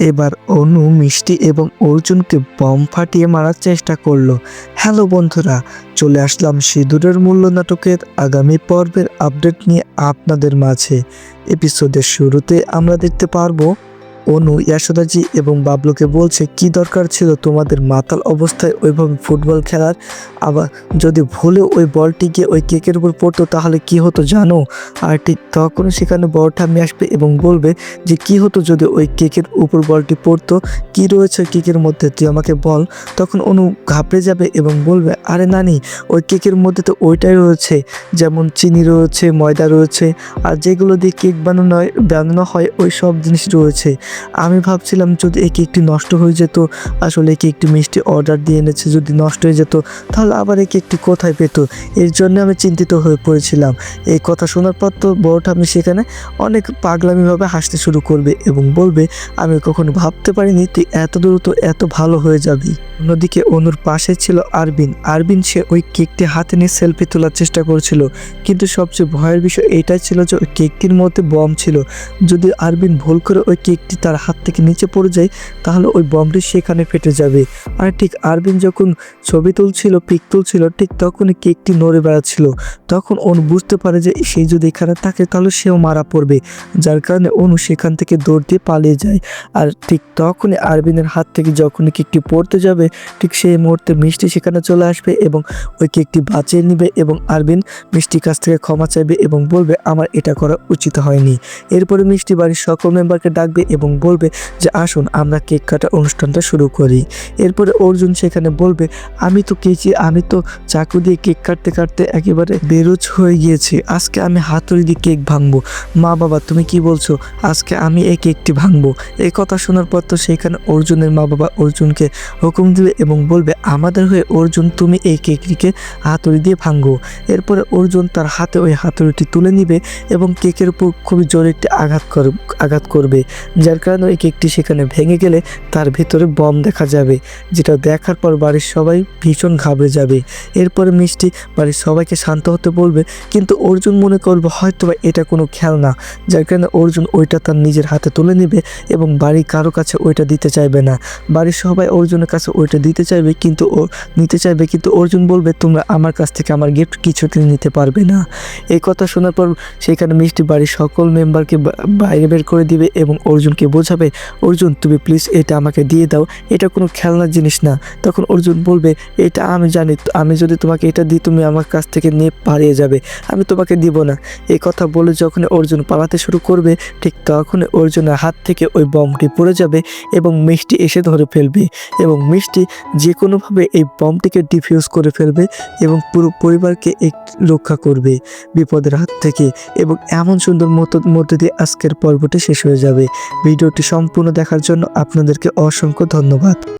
এবার অনু, মিষ্টি এবং অর্জুনকে বম ফাটিয়ে মারার চেষ্টা করল। হ্যালো বন্ধুরা, চলে আসলাম সিঁদুরের মূল্য নাটকের আগামী পর্বের আপডেট নিয়ে আপনাদের মাঝে। এপিসোডের শুরুতে আমরা দেখতে পারব অনু ইয়াশোদাজি এবং বাবলুকে বলছে, কি দরকার ছিল তোমাদের মাতাল অবস্থায় ওইভাবে ফুটবল খেলার? আবার যদি ভুলে ওই বলটি গিয়ে ওই কেকের উপর পড়তো, তাহলে কি হতো জানো? আর ঠিক তখন সেখানে বড় ঠামি আসবে এবং বলবে যে, কি হতো যদি ওই কেকের উপর বলটি পড়তো? কি রয়েছে কেকের মধ্যে? তুই আমাকে বল। তখন অনু ঘাবড়ে যাবে এবং বলবে, আরে নানি, ওই কেকের মধ্যে তো ওইটাই রয়েছে, যেমন চিনি রয়েছে, ময়দা রয়েছে, আর যেগুলো দিয়ে কেক বানানো হয় বানানো হয়, ওই সব জিনিস রয়েছে। আমি ভাবছিলাম যদি এই কেকটি নষ্ট হয়ে যেত, আসলে এই কেকটি মিষ্টি অর্ডার দিয়ে এনেছে যদি নষ্ট হয়ে যেত, তাহলে আবার এই কেকটি কোথায় পেত? এর জন্য আমি চিন্তিত হয়ে পড়েছিলাম। এই কথা শোনার পর তো বড় আমি সেখানে অনেক পাগলামিভাবে হাসতে শুরু করবে এবং বলবে, আমি কখনো ভাবতে পারিনি তুই এত দ্রুত এত ভালো হয়ে যাবি। অন্যদিকে অনুর পাশে ছিল আরবিন। আরবিন সে ওই কেকটি হাতে নিয়ে সেলফি তোলার চেষ্টা করছিল। কিন্তু সবচেয়ে ভয়ের বিষয় এটাই ছিল যে ওই কেকটির মধ্যে বম ছিল। যদি আরবিন ভুল করে ওই কেকটি তার হাত থেকে নিচে পড়ে যায়, তাহলে ওই বমটি সেখানে ফেটে যাবে। আর ঠিক আরবিন যখন ছবি তুলছিল, পিক তুলছিল, ঠিক তখনই কেকটি নড়ে বেড়াচ্ছিল। তখন অনু বুঝতে পারে যে সে যদি এখানে থাকে, তাহলে সেও মারা পড়বে। যার কারণে অনু সেখান থেকে দৌড় দিয়ে পালিয়ে যায়। আর ঠিক তখনই আরবিনের হাত থেকে যখনই কেকটি পড়তে যাবে ঠিক সেই মুহূর্তে মিষ্টি সেখানে চলে আসবে এবং ওই কেকটি বাঁচিয়ে নেবে এবং আরবিন মিষ্টির কাছ থেকে ক্ষমা চাইবে এবং বলবে, আমার এটা করা উচিত হয়নি। এরপরে মিষ্টি বাড়ির সকল মেম্বারকে ডাকবে এবং বলবে যে, আসুন, আমরা কেক কাটা অনুষ্ঠানটা শুরু করি। এরপরে অর্জুন সেখানে বলবে, আমি তো কেচি, আমি তো চাকু দিয়ে কেক কাটতে কাটতে একেবারে বেরোজ হয়ে গিয়েছি। আজকে আমি হাতুড়ি দিয়ে কেক ভাঙবো। মা বাবা, তুমি কি বলছো? আজকে আমি এই কেকটি ভাঙবো। এই কথা শোনার পর তো সেখানে অর্জুনের মা বাবা অর্জুনকে হুকুম দিবে এবং বলবে, আমাদের হয়ে অর্জুন, তুমি এই কেকটিকে হাতুড়ি দিয়ে ভাঙ্গো এরপরে অর্জুন তার হাতে ওই হাতুড়িটি তুলে নিবে এবং কেকের উপর খুবই জোরে একটি আঘাত কর, আঘাত করবে, যার কারণে ওই কেকটি সেখানে ভেঙে গেলে তার ভিতরে বম দেখা যাবে, যেটা দেখার পর বাড়ির সবাই ভীষণ ঘাবড়ে যাবে। এরপরে মিষ্টি বাড়ির সবাইকে শান্ত হতে বলবে, কিন্তু অর্জুন মনে করবে হয়তো বা এটা কোনো খেলনা। যার কারণে অর্জুন ওইটা তার নিজের হাতে তুলে নেবে এবং বাড়ির কারও কাছে ওইটা দিতে চাইবে না। বাড়ির সবাই অর্জুনের কাছে ওইটা দিতে চাইবে কিন্তু ও নিতে চাইবে কিন্তু অর্জুন বলবে, তোমরা আমার কাছ থেকে আমার গিফট কিছুতেই নিতে পারবে না। এই কথা শোনার পর সেখানে মিষ্টি বাড়ির সকল মেম্বারকে বাইরে বের করে দিবে এবং অর্জুনকে বোঝাবে, অর্জুন, তুমি প্লিজ এটা আমাকে দিয়ে দাও। এটা কোনো খেলনার জিনিস না। তখন অর্জুন বলবে, এটা আমি জানি, আমি যদি তোমাকে এটা দিই, তুমি আমার কাছ থেকে নিয়ে পালিয়ে যাবে। আমি তোমাকে দিব না। এই কথা বলে যখন অর্জুন পালাতে শুরু করবে, ঠিক তখন অর্জুনের হাত থেকে ওই বমটি পড়ে যাবে এবং মিষ্টি এসে ধরে ফেলবে এবং মিষ্টি যে কোনোভাবে এই বমটিকে ডিফিউজ করে ফেলবে এবং পুরো পরিবারকে এক রক্ষা করবে। বিপদের হাত থেকে এবং এমন সুন্দর মত, মধ্যে দিয়ে আজকের পর্বটি শেষ হয়ে যাবে। ভিডিওটি সম্পূর্ণ দেখার জন্য আপনাদেরকে অসংখ্য ধন্যবাদ।